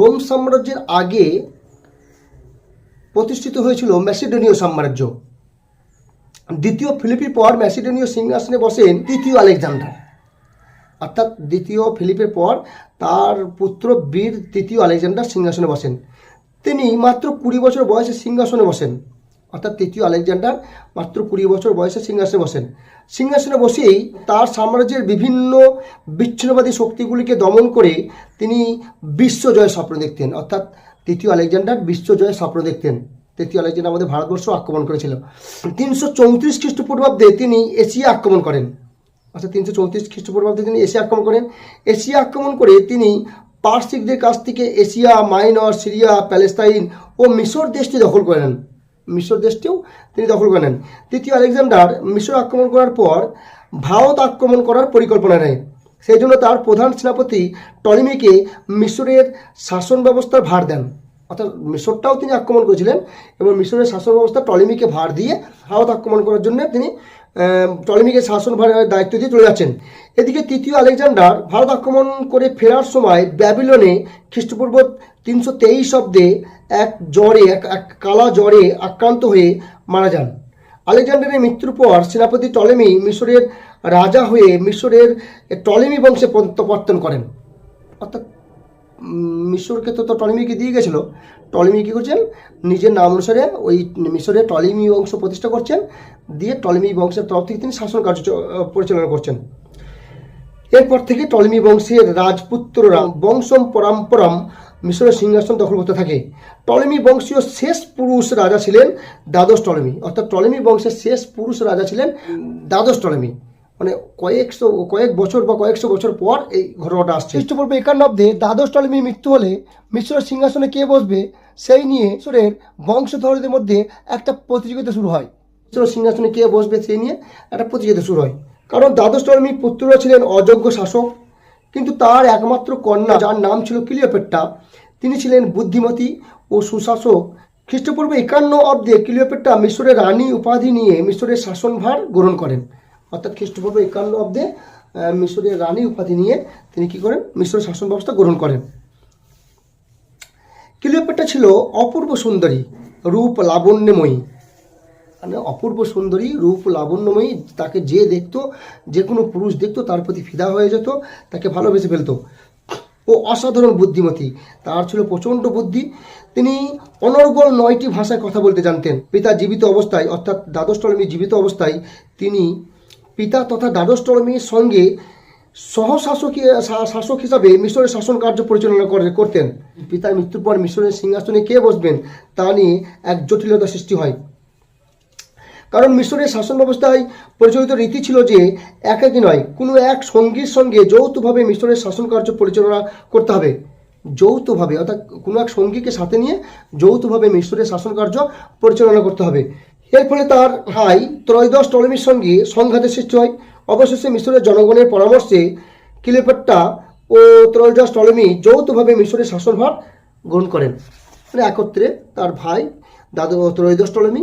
Rome সাম্রাজ্যের আগে প্রতিষ্ঠিত হয়েছিল ম্যাসিডোনীয় সাম্রাজ্য। দ্বিতীয় ফিলিপির পর ম্যাসিডোনীয় সিংহাসনে বসেন তৃতীয় আলেকজান্ডার। অর্থাৎ দ্বিতীয় ফিলিপের পর তার পুত্র বীর তৃতীয় আলেকজান্ডার সিংহাসনে বসেন। তিনি মাত্র কুড়ি বছর বয়সে সিংহাসনে বসেন। অর্থাৎ তৃতীয় আলেকজান্ডার মাত্র কুড়ি বছর বয়সে সিংহাসনে বসেন। সিংহাসনে বসেই তার সাম্রাজ্যের বিভিন্ন বিচ্ছিন্নবাদী শক্তিগুলিকে দমন করে তিনি বিশ্বজয়ের স্বপ্ন দেখতেন। অর্থাৎ তৃতীয় আলেকজান্ডার বিশ্বজয়ের স্বপ্ন দেখতেন। তৃতীয় আলেকজান্ডার আমাদের ভারতবর্ষ আক্রমণ করেছিল। তিনশো চৌত্রিশ খ্রিস্টপূর্বাব্দে তিনি এশিয়া আক্রমণ করেন। অর্থাৎ তিনশো চৌত্রিশ খ্রিস্টপূর্বাব্দে তিনি এশিয়া আক্রমণ করেন। এশিয়া আক্রমণ করে তিনি পার্সিকদের কাছ থেকে এশিয়া, মাইনর, সিরিয়া, প্যালেস্তাইন ও মিশর দেশটি দখল করে নেন। মিশর দেশটিও তিনি দখল করে নেন। তৃতীয় আলেকজান্ডার মিশর আক্রমণ করার পর ভারত আক্রমণ করার পরিকল্পনা নেয়। সেই জন্য তার প্রধান সেনাপতি টলিমিকে মিশরের শাসন ব্যবস্থার ভার দেন। অর্থাৎ মিশরটাও তিনি আক্রমণ করেছিলেন এবং মিশরের শাসন ব্যবস্থা টলিমিকে ভার দিয়ে ভারত আক্রমণ করার জন্য তিনি টলিমিকে শাসন ভারের দায়িত্ব দিয়ে চলে যাচ্ছেন। এদিকে তৃতীয় আলেকজান্ডার ভারত আক্রমণ করে ফেরার সময় ব্যাবিলনে খ্রিস্টপূর্ব তিনশো তেইশ অব্দে এক জ্বরে, এক কালা জ্বরে আক্রান্ত হয়ে মারা যান। আলেকজান্ডারের মৃত্যুর পর সেনাপতি টলেমি মিশরের রাজা হয়ে মিশরের টলেমি বংশে প্রত্যাবর্তন করেন। অর্থাৎ মিশরকে তো টলেমিকে দিয়ে গেছিল। টলেমি কী করছেন? নিজের নাম অনুসারে ওই মিশরে টলেমি বংশ প্রতিষ্ঠা করছেন। দিয়ে টলেমি বংশের তরফ থেকে তিনি শাসন কার্য পরিচালনা করছেন। এরপর থেকে টলেমি বংশের রাজপুত্ররা বংশম পরম্পরাম মিশরের সিংহাসন দখল করতে থাকে। টলেমি বংশীয় শেষ পুরুষ রাজা ছিলেন দ্বাদশ টলেমি। অর্থাৎ টলেমি বংশের শেষ পুরুষ রাজা ছিলেন দ্বাদশ টলেমি। মানে কয়েকশো কয়েক বছর বা কয়েকশো বছর পর এই ঘটনাটা আসছে। খ্রিস্টপূর্ব একান্নব্দে দ্বাদশ টলেমির মৃত্যু হলে মিশরের সিংহাসনে কে বসবে সেই নিয়ে মিশরের বংশধরদের মধ্যে একটা প্রতিযোগিতা শুরু হয়। মিশরের সিংহাসনে কে বসবে সেই নিয়ে একটা প্রতিযোগিতা শুরু হয়। কারণ দ্বাদশ টলেমির পুত্ররা ছিলেন অযোগ্য শাসক কিন্তু তার একমাত্র কন্যা, যার নাম ছিল ক্লিওপেট্টা তিনি ছিলেন বুদ্ধিমতী ও সুশাসক। খ্রিস্টপূর্ব একান্ন অব্দে ক্লিওপেট্টা মিশরের রানী উপাধি নিয়ে মিশরের শাসনভার গ্রহণ করেন। অর্থাৎ খ্রিস্টপূর্ব একান্ন অব্দে মিশরের রানী উপাধি নিয়ে তিনি কি করেন? মিশরের শাসন ব্যবস্থা গ্রহণ করেন। ক্লিওপেট্রা ছিল অপূর্ব সুন্দরী, রূপ লাবণ্যময়ী। মানে অপূর্ব সুন্দরী, রূপ লাবণ্যময়ী, তাকে যে দেখতো, যে কোনো পুরুষ দেখতো, তার প্রতি ফিদা হয়ে যেত, তাকে ভালোবেসে ফেলতো। ও অসাধারণ বুদ্ধিমতী, তার ছিল প্রচণ্ড বুদ্ধি। তিনি অনর্গল নয়টি ভাষায় কথা বলতে জানতেন। পিতা জীবিত অবস্থায়, অর্থাৎ দ্বাদশ টলমী জীবিত অবস্থায়, তিনি পিতা তথা দ্বাদশ টলমীর সঙ্গে সহশাসক শাসক হিসাবে মিশরের শাসন কার্য পরিচালনা করে- করতেন। পিতার মৃত্যুর পর মিশরের সিংহাসনে কে বসবেন, তা নিয়ে এক জটিলতা সৃষ্টি হয়। কারণ মিশরের শাসন ব্যবস্থায় প্রচলিত রীতি ছিল যে একাকি নয়, কোনো এক সঙ্গীর সঙ্গে যৌথভাবে মিশরের শাসন কার্য পরিচালনা করতে হবে। যৌথভাবে, অর্থাৎ কোনো এক সঙ্গীকে সাথে নিয়ে যৌথভাবে মিশরের শাসন কার্য পরিচালনা করতে হবে। এর ফলে তার ভাই ত্রয়োদশ টলমির সঙ্গে সংঘাতের সৃষ্টি হয়। অবশেষে মিশরের জনগণের পরামর্শে কিলেপট্টা ও ত্রয়োদশ টলমি যৌথভাবে মিশরের শাসনভার গ্রহণ করেন। মানে একত্রে তার ভাই দাদু ত্রয়োদশ টলমি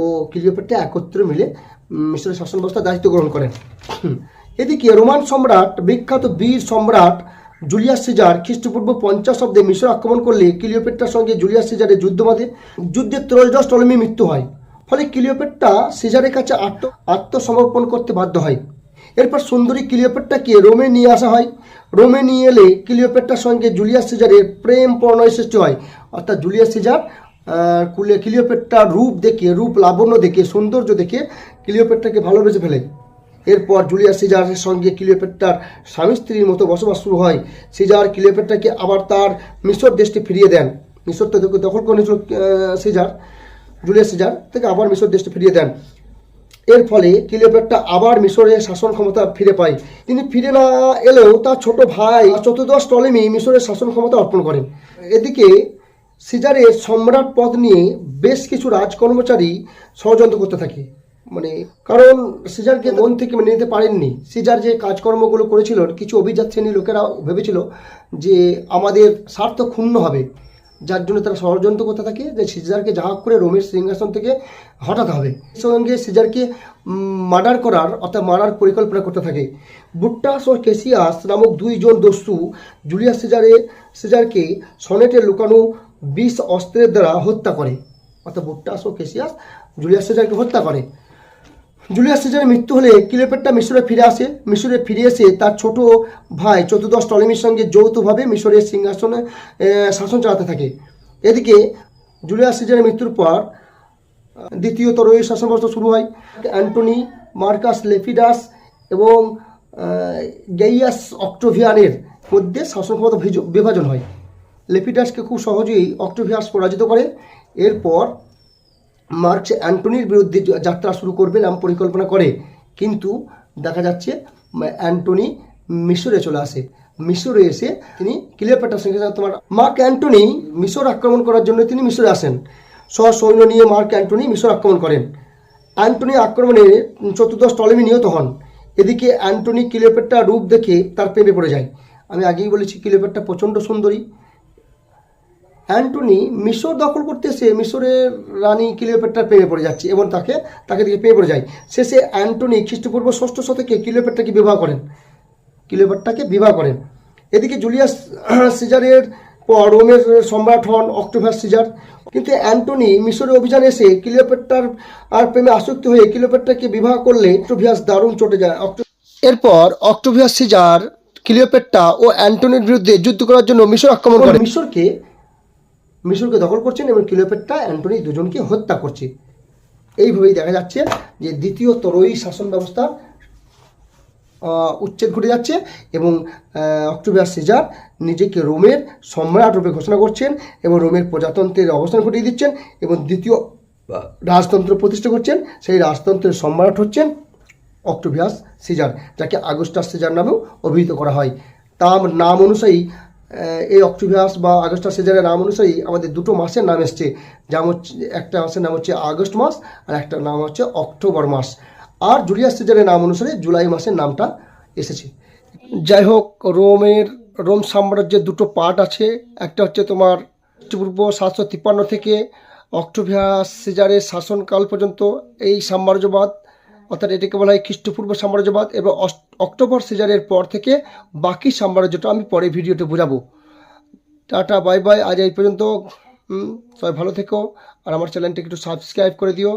ও ক্লিওপেট্রা একত্রে মিলে মিশরের শাসন ব্যবস্থা দায়িত্ব গ্রহণ করেন। এদিকে রোমান সম্রাট, বিখ্যাত বীর সম্রাট জুলিয়াস সিজার খ্রিস্টপূর্ব পঞ্চাশ অব্দে মিশর আক্রমণ করলে ক্লিওপেট্রার সঙ্গে জুলিয়াস সিজারের যুদ্ধ বাঁধে যুদ্ধে ত্রয়োদশ টলমি মৃত্যু হয়। ফলে ক্লিওপেট্রা সিজারের কাছে আত্ম, আত্মসমর্পণ করতে বাধ্য হয়। এরপর সুন্দরী ক্লিওপেট্রাকে রোমে নিয়ে আসা হয়। রোমে নিয়ে এলে ক্লিওপেট্রার সঙ্গে জুলিয়াস সিজারের প্রেম প্রণয় সৃষ্টি হয়। অর্থাৎ জুলিয়াস সিজার কুলে ক্লিওপেট্রার রূপ দেখে রূপ লাবণ্য দেখে সৌন্দর্য দেখে ক্লিওপেট্রাকে ভালোবেসে ফেলে। এরপর জুলিয়াস সিজারের সঙ্গে ক্লিওপেট্রার স্বামী স্ত্রীর মতো বসবাস শুরু হয়। সিজার ক্লিওপেট্রাকে আবার তার মিশর দেশটি ফিরিয়ে দেন। মিশর তো দখল- করে নিয়েছিল সিজার, জুলিয়াস সিজার থেকে আবার মিশর দেশটি ফিরিয়ে দেন। এর ফলে ক্লিওপেট্রা আবার মিশরের শাসন ক্ষমতা ফিরে পায়। তিনি ফিরে না এলেও তার ছোট ভাই চতুর্দশ টলেমি মিশরের শাসন ক্ষমতা অর্পণ করেন। এদিকে সিজারের সম্রাট পদ নিয়ে বেশ কিছু রাজকর্মচারী ষড়যন্ত্র করতে থাকে। মানে কারণ সিজারকে মন থেকে মেনে নিতে পারেননি। সিজার যে কাজকর্মগুলো করেছিল, কিছু অভিজাত শ্রেণির লোকেরা ভেবেছিল যে আমাদের স্বার্থ ক্ষুণ্ণ হবে। যার জন্য তারা ষড়যন্ত্র করতে থাকে যে সিজারকে যা করে রোমের সিংহাসন থেকে হটাতে হবে। সঙ্গে সিজারকে মার্ডার করার অর্থাৎ মারার পরিকল্পনা করতে থাকে। বুট্টাস ও কেসিয়াস নামক দুইজন দস্যু জুলিয়াস সিজারে সিজারকে সনেটে লুকানো বিষ অস্ত্রের দ্বারা হত্যা করে। অর্থাৎ বুট্টাস ও কেসিয়াস জুলিয়াস সিজারকে হত্যা করে। জুলিয়াস সিজারের মৃত্যু হলে কিলোপেট্টা মিশরে ফিরে আসে। মিশরে ফিরে এসে তার ছোট ভাই চতুর্দশ টলেমির সঙ্গে যৌথভাবে মিশরের সিংহাসনে শাসন চালাতে থাকে। এদিকে জুলিয়াস সিজারের মৃত্যুর পর দ্বিতীয় তরই শাসন ব্যবস্থা শুরু হয়। অ্যান্টনি মার্কাস লেফিডাস এবং গেইয়াস অক্টোভিয়ানের মধ্যে শাসন ক্ষমতা বিভাজন হয়। লেফিডাসকে খুব সহজেই অক্টোভিয়াস পরাজিত করে। এরপর মার্কস অ্যান্টনির বিরুদ্ধে যাত্রা শুরু করবে নাম পরিকল্পনা করে। কিন্তু দেখা যাচ্ছে অ্যান্টনি মিশরে চলে আসে। মিশরে এসে তিনি ক্লিওপেট্রার সঙ্গে তোমার মার্ক অ্যান্টনি মিশর আক্রমণ করার জন্য তিনি মিশরে আসেন। সৈন্য নিয়ে মার্ক অ্যান্টনি মিশর আক্রমণ করেন। অ্যান্টনি আক্রমণে চতুর্দশ টলেমি নিহত হন। এদিকে অ্যান্টনি ক্লিওপেট্রা রূপ দেখে তার প্রেমে পড়ে যায়। আমি আগেই বলেছি ক্লিওপেট্রা প্রচণ্ড সুন্দরী। অ্যান্টনি মিশর দখল করতে এসে মিশরের রানী ক্লিওপেট্রার প্রেমে পড়ে যাচ্ছে এবং তাকে তাকে দিকে প্রেমে পড়ে যায়। শেষে অ্যান্টনি খ্রিস্টপূর্ব ষষ্ঠ শতকে ক্লিওপেট্রাকে বিবাহ করেন। ক্লিওপেট্রাকে বিবাহ করেন। এদিকে জুলিয়াস সিজারের পর রোমের সম্রাট হন অক্টোভাস সিজার। কিন্তু অ্যান্টনি মিশরে অভিযানে এসে ক্লিওপেট্রার আর প্রেমে আসক্ত হয়ে ক্লিওপেট্রাকে বিবাহ করলে অক্টোভিয়াস দারুণ চটে যায়। অক্টো- এরপর অক্টোভিয়াস সিজার ক্লিওপেট্রা ও অ্যান্টনির বিরুদ্ধে যুদ্ধ করার জন্য মিশর আক্রমণ করে। মিশরকে মিশরকে দখল করছেন এবং ক্লিওপেট্রা অ্যান্টনি দুজনকে হত্যা করছে। এইভাবেই দেখা যাচ্ছে যে দ্বিতীয় তরই শাসন ব্যবস্থার আহ, উচ্ছেদ ঘটে যাচ্ছে এবং আহ, অক্টোভিয়াস সিজার নিজেকে রোমের সম্রাট রূপে ঘোষণা করছেন এবং রোমের প্রজাতন্ত্রের অবস্থান ঘটিয়ে দিচ্ছেন এবং দ্বিতীয় রাজতন্ত্র প্রতিষ্ঠা করছেন। সেই রাজতন্ত্রের সম্রাট হচ্ছেন অক্টোভিয়াস সিজার যাকে আগস্টাস সিজার নামেও অভিহিত করা হয়। তার নাম অনুযায়ী এই অক্টোভিয়াস বা আগস্টাস সিজারের নাম অনুযায়ী আমাদের দুটো মাসের নাম এসছে। যেমন একটা মাসের নাম হচ্ছে আগস্ট মাস আর একটা নাম হচ্ছে অক্টোবর মাস। আর জুলিয়াস সিজারের নাম অনুসারে জুলাই মাসের নামটা এসেছে। যাই হোক, রোমের, রোম সাম্রাজ্যের দুটো পার্ট আছে। একটা হচ্ছে তোমার খ্রিস্টপূর্ব সাতশো তিপ্পান্ন থেকে অক্টোভিয়াস সিজারের শাসনকাল পর্যন্ত এই সাম্রাজ্যবাদ অর্থাৎ এটাকে বলা হয় খ্রিস্টপূর্ব সাম্রাজ্যবাদ এবং অক্টোবর সিজারের পর থেকে বাকি সাম্রাজ্যটা আমি পরে ভিডিওতে বোঝাবো। Tata, bye bye. আজ এই পর্যন্ত। সবাই ভালো থেকো। আর আমার চ্যানেলটিকে একটু সাবস্ক্রাইব করে দিও।